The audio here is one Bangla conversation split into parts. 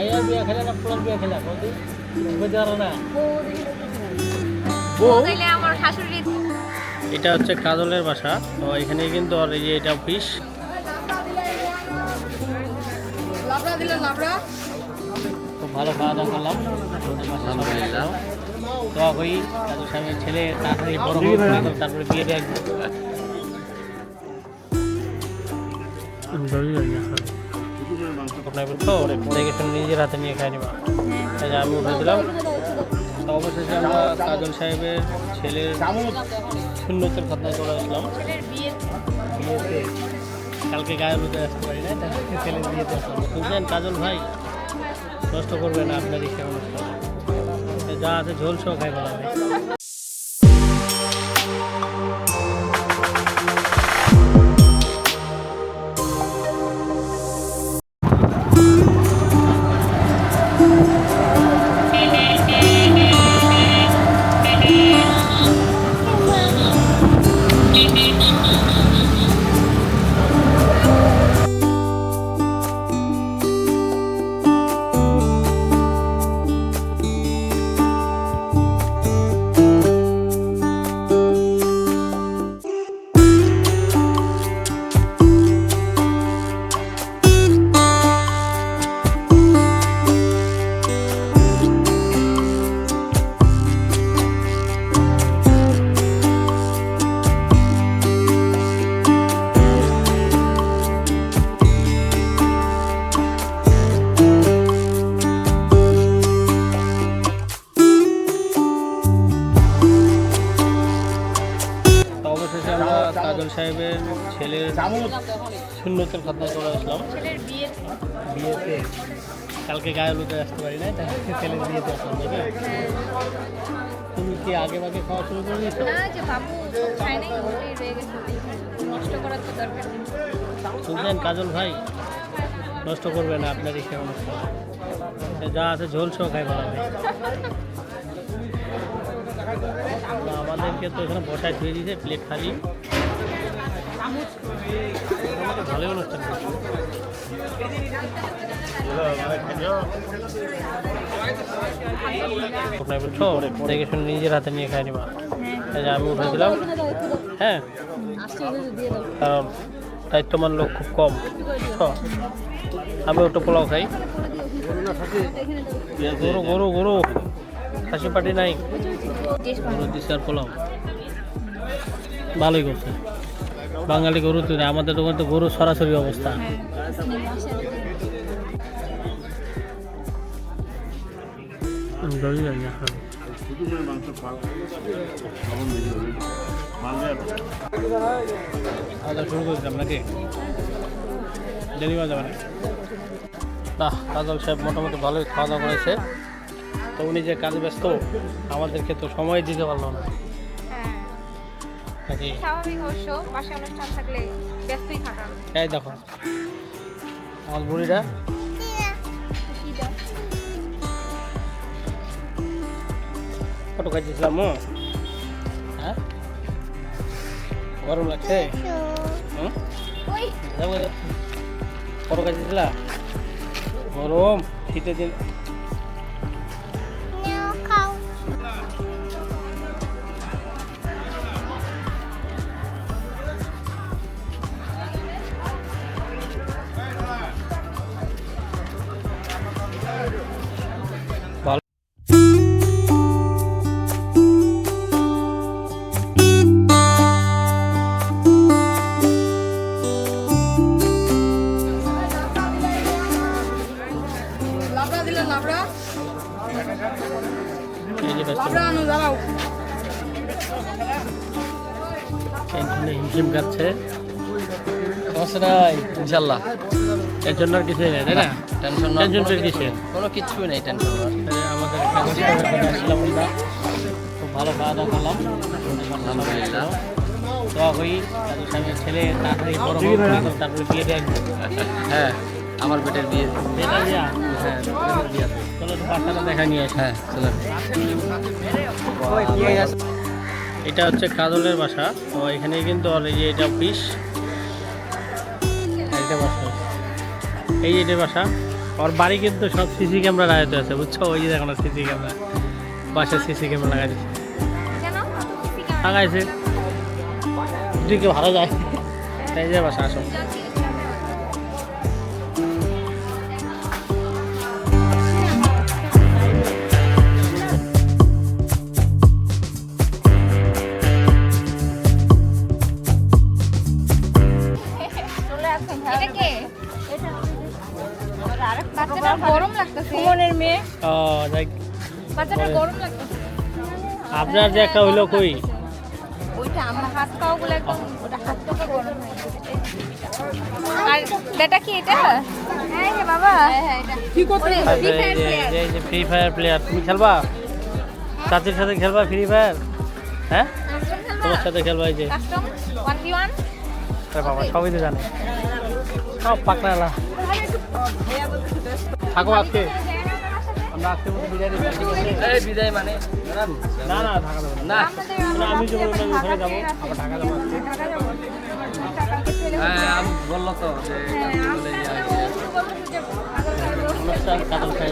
মাইয়ার বিয়া খেলে না পোলার বিয়া খেলে? বুঝতে পারো না? আমার শাশুড়ি এটা হচ্ছে কাজলের বাসা। তো এখানে কিন্তু ওর এই যে এটা অফিস খুব ভালো খাওয়া দাওয়া করলাম। কাজল সাহেবের ছেলে তাড়াতাড়ি বড় হোক তারপরে বিয়ে দেয় আপনার বলছো দেখে শুনে নিজের হাতে নিয়ে খাই নিবা। যে আমি উঠেছিলাম। তো অবশেষে আমরা কাজল সাহেবের ছেলের শূন্যতের খতনা করে আসলাম। কালকে গায়ে হলুদে আসতে পারি ছেলের বিয়েতে আসলাম। কাজল ভাই নষ্ট করবে না আপনার ইচ্ছা অনুষ্ঠান যা আছে ঝোল সহ খাই বলা Mm-hmm. সাহেবের ছেলের শূন্যতের খতনা করে আসলাম। বিয়েতে কালকে গায়ে হলুদে আসতে পারি না তাহলে ছেলের বিয়েতে আসলাম নাকি? তুমি কি আগে ভাগে খাওয়া শুরু করে দিয়েছ? না যে বাবু তো খায় নাই ওটাই রয়ে গেছে। নষ্ট করার তো দরকার নেই। শুনছেন কাজল ভাই নষ্ট করবে না আপনার ইচ্ছা অনুষ্ঠান যা আছে ঝোল সহ খাই ভালো আমাদেরকে তো এখানে বসায় ধুয়ে দিয়েছে প্লেট খালি। দেখে শুনে নিজের হাতে নিয়ে খাই নিবা আমি উঠেছিলাম হ্যাঁ কারণ দায়িত্বমান লোক খুব কম আমি ওটা পোলাও খাই গরু গরু গরু খাসি পাটি নাই গরু পোলাও ভালোই করছে বাঙালি গরু তো আমাদের দোকানে তো গরু সরাসরি অবস্থা। দাওয়া শুরু করেছিলাম নাকি দেরি যাবে সাহেব মোটামুটি ভালোই খাওয়া দাওয়া করেছে। তো উনি যে কাজ ব্যস্ত, আমাদেরকে তো সময় দিতে পারল না। স্বাভাবিক অবশ্য পাশে অনুষ্ঠান থাকলে ব্যস্তই থাকা। এই দেখো। আমার বুড়িটা। ফটো খাইছিলাম হ্যাঁ? গরম লাগছে? ফটো খাইছিলা গরম শীতের দিন। হিমশিম খাচ্ছে। সমস্যা নাই ইনশাল্লাহ। এর জন্য আর কিছুই নেই তাই না? টেনশন টেনশন ফ্রি কোনো কিছুই নেই টেনশন আমাদের আসলাম আমরা। খুব ভালো খাওয়া দাওয়া করলাম। আলহামদুলিল্লাহ দোয়া করি ছেলে তাড়াতাড়ি বড় হোক তারপরে বিয়ে দেয়। হ্যাঁ। আমার বেটের বিয়ে। হ্যাঁ দেখা নিয়ে হ্যাঁ চলেন এটা হচ্ছে কাজলের বাসা। তো এখানে কিন্তু ওর এই যে এটা অফিস এটা বাসা। এই যে এটা বাসা। ওর বাড়ি কিন্তু সব সিসি ক্যামেরা লাগাতে আছে বুঝছ? ওই যে দেখো না সিসি ক্যামেরা বাসায় সিসি ক্যামেরা লাগাই দিচ্ছে কেন? লাগাইছে। যদি কেউ ভালো যায়। তাই যে বাসা আসো। এটা কে বাচ্চাটা গরম লাগতেছে। সুমনের মেয়ে। ও যাই বাচ্চাটা গরম লাগতেছে। আপনার যে একটা হইল কই? ওইটা আমার হাত পা গুলো একদম ওটা হাত থেকে গরম হয়ে আর বেটা কি এটা? হ্যাঁ রে বাবা। হ্যাঁ হ্যাঁ এটা। কি করতে যে- এই যে- ফ্রি ফায়ার প্লেয়ার তুমি খেলবা? চাচির সাথে খেলবা ফ্রি ফায়ার হ্যাঁ? তোমার সাথে খেলবা এই যে। কাস্টম 1v1 আরে বাবা সবই তো জানে। সব পাকড়া এলা থাকো আজকে। আমরা আজকে মতো ঠিক এই বিদায় মানে? না না থাকা যাবে না। আমি যে ওখানে যাব। আবার ঢাকা যাব হ্যাঁ আমি বলল তো যে। অনুষ্ঠান কাতল খাই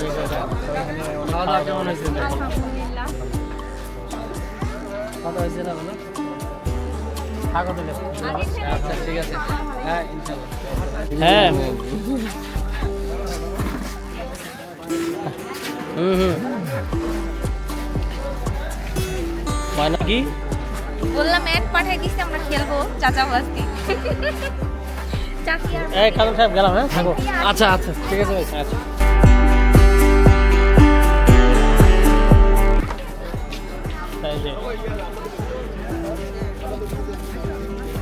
খাওয়া দাওয়া কেমন হয়েছে? কথা হয়েছে না তাহলে আচ্ছা ঠিক আছে। হ্যাঁ হ্যাঁ। হুম হুম। ময়না কি? বললাম এক পাঠিয়ে দিছি আমরা খেলব। চাচা আজকে। চাচি এই সাহেব গেলাম হ্যাঁ? থাকো। আচ্ছা আচ্ছা ঠিক আছে ভাই আচ্ছা। যে।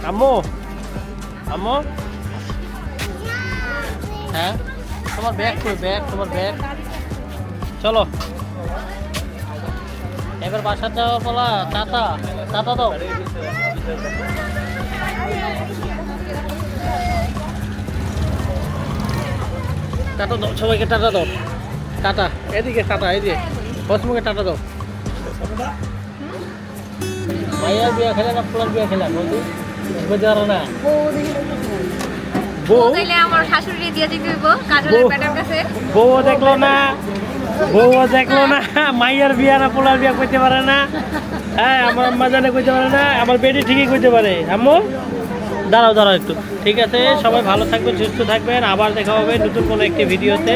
আম্মু? আম্মু? হ্যাঁ? তোমার ব্যাগ কই? ব্যাগ তোমার ব্যাগ চলো। এবার বাসার যাওয়ার পালা, টাটা। টাটা দাও। টাটা দাও, সবাইকে টাটা দাও। টাটা। এদিকে টাটা, এদিকে। বসমুখে টাটা দাও। মাইয়ার বিয়া খেলে না পোলার বিয়া খেলে? না বউ? আমার শাশুড়ি দিয়ে দিতে কাজলের বউ। কাছে। বউ দেখল না? বউ দেখল না? মাইয়ার বিয়া না পোলার বিয়া করতে পারে না? হ্যাঁ আমার আম্মা জানে কইতে পারে না আমার বেটি ঠিকই কইতে পারে। আম্মু? দাঁড়াও দাঁড়াও একটু। ঠিক আছে সবাই ভালো থাকবেন সুস্থ থাকবেন। আবার দেখা হবে নতুন কোনো একটি ভিডিওতে।